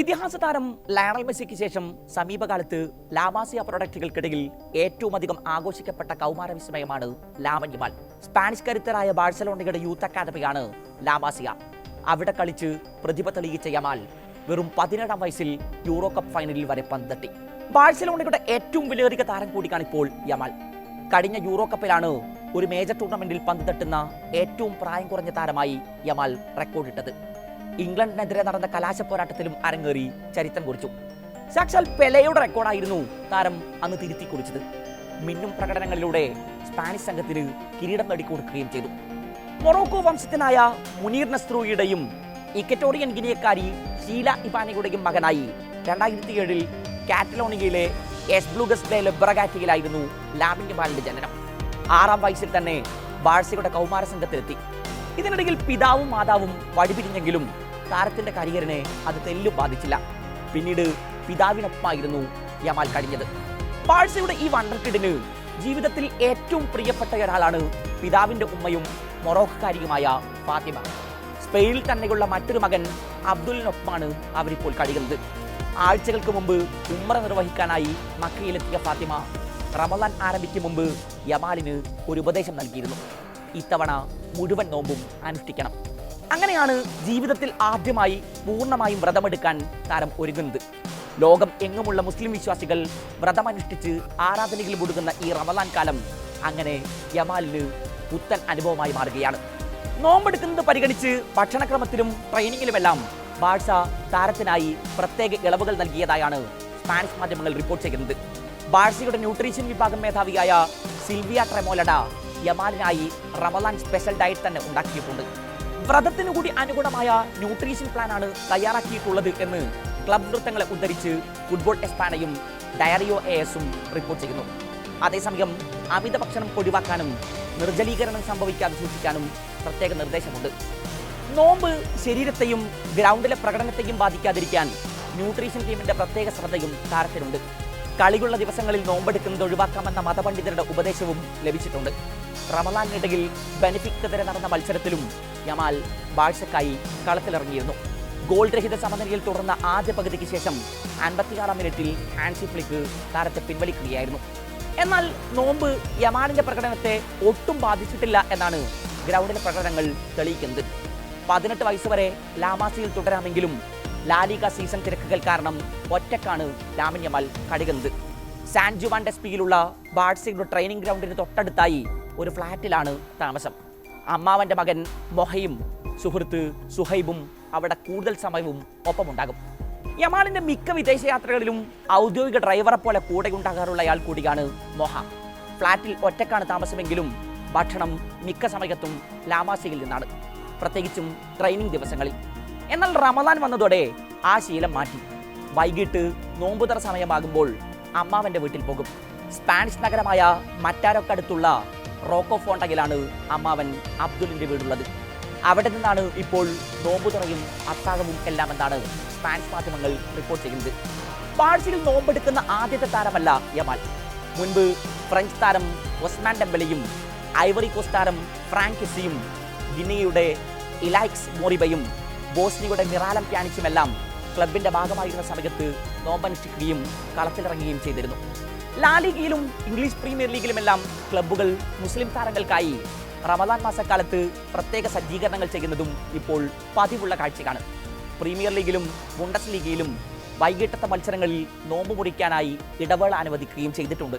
ഇതിഹാസ താരം ലയണൽ മെസ്സിക്ക് ശേഷം സമീപകാലത്ത് ലാവാസിയ പ്രൊഡക്റ്റുകൾക്കിടയിൽ ഏറ്റവും അധികം ആഘോഷിക്കപ്പെട്ട കൗമാര വിസ്മയമാണ് ലാവന്യമാൽ സ്പാനിഷ് കരുത്തരായ ബാഴ്സലോണയുടെ യൂത്ത് അക്കാദമിയാണ് ലാവാസിയ. അവിടെ കളിച്ച് പ്രതിഭ തെളിയിച്ച യമാൽ വെറും പതിനേഴാം വയസ്സിൽ യൂറോ കപ്പ് ഫൈനലിൽ വരെ പന്തട്ടി. ബാഴ്സലോണയുടെ ഏറ്റവും വിലയേറിയ താരം കൂടിയാണ് ഇപ്പോൾ യമാൽ. കഴിഞ്ഞ യൂറോ കപ്പിലാണ് ഒരു മേജർ ടൂർണമെന്റിൽ പന്ത് തട്ടുന്ന ഏറ്റവും പ്രായം കുറഞ്ഞ താരമായി യമാൽ റെക്കോർഡിട്ടത് ഇംഗ്ലണ്ടിനെതിരെ നടന്ന കലാശ പോരാട്ടത്തിലും അരങ്ങേറി ചരിത്രം കുറിച്ചു. സാക്ഷാൽ പെലയുടെ റെക്കോർഡായിരുന്നു താരം അന്ന് തിരുത്തി കുറിച്ചത്. മിന്നും പ്രകടനങ്ങളിലൂടെ സ്പാനിഷ് സംഘത്തിന് കിരീടം നേടിക്കൊടുക്കുകയും ചെയ്തു. മൊറോക്കോ വംശത്തിനായ മുനീർ നസ്രൂയുടെയും ഇക്കറ്റോറിയൻ ഗിനിയക്കാരി ഷീല ഇബാനയുടെയും മകനായി രണ്ടായിരത്തി ഏഴിൽ കാറ്റലോണിയയിലെ എസ്ബ്ലൂഗസ് ഡെ ലെബ്രഗാറ്റിയിലായിരുന്നു ലാമിൻ യമാലിന്റെ ജനനം. ആറാം വയസ്സിൽ തന്നെ ബാഴ്സയുടെ കൗമാര സംഘത്തിലെത്തി. ഇതിനിടയിൽ പിതാവും മാതാവും വഴിപിരിഞ്ഞെങ്കിലും താരത്തിന്റെ കരിയറിനെ അത് തെല്ലും ബാധിച്ചില്ല. പിന്നീട് പിതാവിനൊപ്പമായിരുന്നു യമാൽ കഴിഞ്ഞത്. പാഴ്സയുടെ ഈ വണ്ടർ കിഡിന് ജീവിതത്തിൽ ഏറ്റവും പ്രിയപ്പെട്ട ഒരാളാണ് പിതാവിന്റെ ഉമ്മയും മൊറോക്കക്കാരിയുമായ ഫാത്തിമ. സ്പെയിനിൽ തന്നെയുള്ള മറ്റൊരു മകൻ അബ്ദുലിനൊപ്പമാണ് അവരിപ്പോൾ കഴിയുന്നത്. ആഴ്ചകൾക്ക് മുമ്പ് ഉമ്ര നിർവഹിക്കാനായി മക്കയിലെത്തിയ ഫാത്തിമ റമദാൻ ആരംഭിക്കും മുമ്പ് യമാലിന് ഒരു ഉപദേശം നൽകിയിരുന്നു. ഇത്തവണ മുഴുവൻ നോമ്പും അനുഷ്ഠിക്കണം. അങ്ങനെയാണ് ജീവിതത്തിൽ ആദ്യമായി പൂർണമായും വ്രതമെടുക്കാൻ താരം ഒരുങ്ങുന്നത്. ലോകം എങ്ങുമുള്ള മുസ്ലിം വിശ്വാസികൾ വ്രതമനുഷ്ഠിച്ച് ആരാധനയിൽ മുടുകുന്ന ഈ റമദാൻ കാലം അങ്ങനെ യമാലിന് പുത്തൻ അനുഭവമായി മാറുകയാണ്. നോമ്പെടുക്കുന്നത് പരിഗണിച്ച് ഭക്ഷണക്രമത്തിലും ട്രെയിനിങ്ങിലുമെല്ലാം ബാഴ്സ താരത്തിനായി പ്രത്യേക ഇളവുകൾ നൽകിയതായാണ് സ്പാനിഷ് മാധ്യമങ്ങൾ റിപ്പോർട്ട് ചെയ്യുന്നത്. ബാഴ്സയുടെ ന്യൂട്രീഷൻ വിഭാഗം മേധാവിയായ സിൽവിയ ട്രെമോലഡ യമാലിനായി റമദാൻ സ്പെഷ്യൽ ഡയറ്റ് തന്നെ ഉണ്ടാക്കിയിട്ടുണ്ട്. വ്രതത്തിനു കൂടി അനുഗുണമായ ന്യൂട്രീഷൻ പ്ലാനാണ് തയ്യാറാക്കിയിട്ടുള്ളത് എന്ന് ക്ലബ് വൃത്തങ്ങളെ ഉദ്ധരിച്ച് ഫുട്ബോൾ എസ്പാനയും ഡയറിയോ എ എസും റിപ്പോർട്ട് ചെയ്യുന്നു. അതേസമയം അമിത ഭക്ഷണം ഒഴിവാക്കാനും നിർജലീകരണം സംഭവിക്കാതെ സൂക്ഷിക്കാനും പ്രത്യേക നിർദ്ദേശമുണ്ട്. നോമ്പ് ശരീരത്തെയും ഗ്രൗണ്ടിലെ പ്രകടനത്തെയും ബാധിക്കാതിരിക്കാൻ ന്യൂട്രീഷൻ ടീമിന്റെ പ്രത്യേക ശ്രദ്ധയും താരത്തിനുണ്ട്. കളിയുള്ള ദിവസങ്ങളിൽ നോമ്പെടുക്കുന്നത് ഒഴിവാക്കാമെന്ന മതപണ്ഡിതരുടെ ഉപദേശവും ലഭിച്ചിട്ടുണ്ട്. റമലാനിനിടയിൽ ബെനിഫിക്കെതിരെ നടന്ന മത്സരത്തിലും യമാൽ ബാഴ്സക്കായി കളത്തിലിറങ്ങിയിരുന്നു. ഗോൾ രഹിത സമനിലയിൽ തുടർന്ന ആദ്യ പകുതിക്ക് ശേഷം അൻപത്തിയാറാം മിനിറ്റിൽ ഹാൻസി ഫ്ലിക്ക് താരത്തെ പിൻവലിക്കുകയായിരുന്നു. എന്നാൽ നോമ്പ് യമാലിന്റെ പ്രകടനത്തെ ഒട്ടും ബാധിച്ചിട്ടില്ല എന്നാണ് ഗ്രൗണ്ടിലെ പ്രകടനങ്ങൾ തെളിയിക്കുന്നത്. പതിനെട്ട് വയസ്സ് വരെ ലാമാസിയിൽ തുടരാമെങ്കിലും ലാലിക സീസൺ തിരക്കുകൾ കാരണം ഒറ്റക്കാണ് ലാമിൻ യമാൽ കടുകുന്നത്. സാൻ ജുവാൻ ഡെസ്പിയിലുള്ള ബാഡ്സിയുടെ ട്രെയിനിങ് ഗ്രൗണ്ടിന് തൊട്ടടുത്തായി ഒരു ഫ്ലാറ്റിലാണ് താമസം. അമ്മാവന്റെ മകൻ മൊഹയും സുഹൃത്ത് സുഹൈബും അവിടെ കൂടുതൽ സമയവും ഒപ്പമുണ്ടാകും. യമാളിന്റെ മിക്ക വിദേശയാത്രകളിലും ഔദ്യോഗിക ഡ്രൈവറെ പോലെ കൂടെ ഉണ്ടാകാറുള്ള അയാൾ കൂടിയാണ് മൊഹ. ഫ്ലാറ്റിൽ ഒറ്റക്കാണ് താമസമെങ്കിലും ഭക്ഷണം മിക്ക സമയത്തും ലാമാസിയിൽ നിന്നാണ് പ്രത്യേകിച്ചും ട്രെയിനിങ് ദിവസങ്ങളിൽ. എന്നാൽ റമദാൻ വന്നതോടെ ആ ശീലം മാറ്റി. വൈകിട്ട് നോമ്പുതറ സമയമാകുമ്പോൾ അമ്മാവന്റെ വീട്ടിൽ പോകും. സ്പാനിഷ് നഗരമായ മറ്റാരൊക്കടുത്തുള്ള റോക്കോ ഫോണ്ടയിലാണ് അമ്മാവൻ അബ്ദുലിന്റെ വീടുള്ളത്. അവിടെ നിന്നാണ് ഇപ്പോൾ നോമ്പുതുറയും അത്താഴവും എല്ലാം എന്നാണ് സ്പാനിഷ് മാധ്യമങ്ങൾ റിപ്പോർട്ട് ചെയ്യുന്നത്. ബാഴ്സയിൽ നോമ്പെടുക്കുന്ന ആദ്യത്തെ താരമല്ല യമാൽ. മുൻപ് ഫ്രഞ്ച് താരം ഒസ്മാൻ ഡെമ്പലയും ഐവറി കോസ്റ്റ് താരം ഫ്രാങ്കിസിയും ഗിനിയുടെ ഇലൈക്സ് മോറിബയും ബോസ്നിയുടെ മിറാലം പ്യാനിച്ചുമെല്ലാം ക്ലബിന്റെ ഭാഗമായിരുന്ന സമയത്ത് നോമ്പനുഷ്ഠിക്കുകയും കളത്തിലിറങ്ങുകയും ചെയ്തിരുന്നു. ലാലിഗയിലും ഇംഗ്ലീഷ് പ്രീമിയർ ലീഗിലുമെല്ലാം ക്ലബ്ബുകൾ മുസ്ലിം താരങ്ങൾക്കായി റമദാൻ മാസക്കാലത്ത് പ്രത്യേക സജ്ജീകരണങ്ങൾ ചെയ്യുന്നതും ഇപ്പോൾ പതിവുള്ള കാഴ്ചയാണ്. പ്രീമിയർ ലീഗിലും ബുണ്ടസ് ലീഗിലും വൈകിട്ടത്തെ മത്സരങ്ങളിൽ നോമ്പ് മുറിക്കാനായി ഇടവേള അനുവദിക്കുകയും ചെയ്തിട്ടുണ്ട്.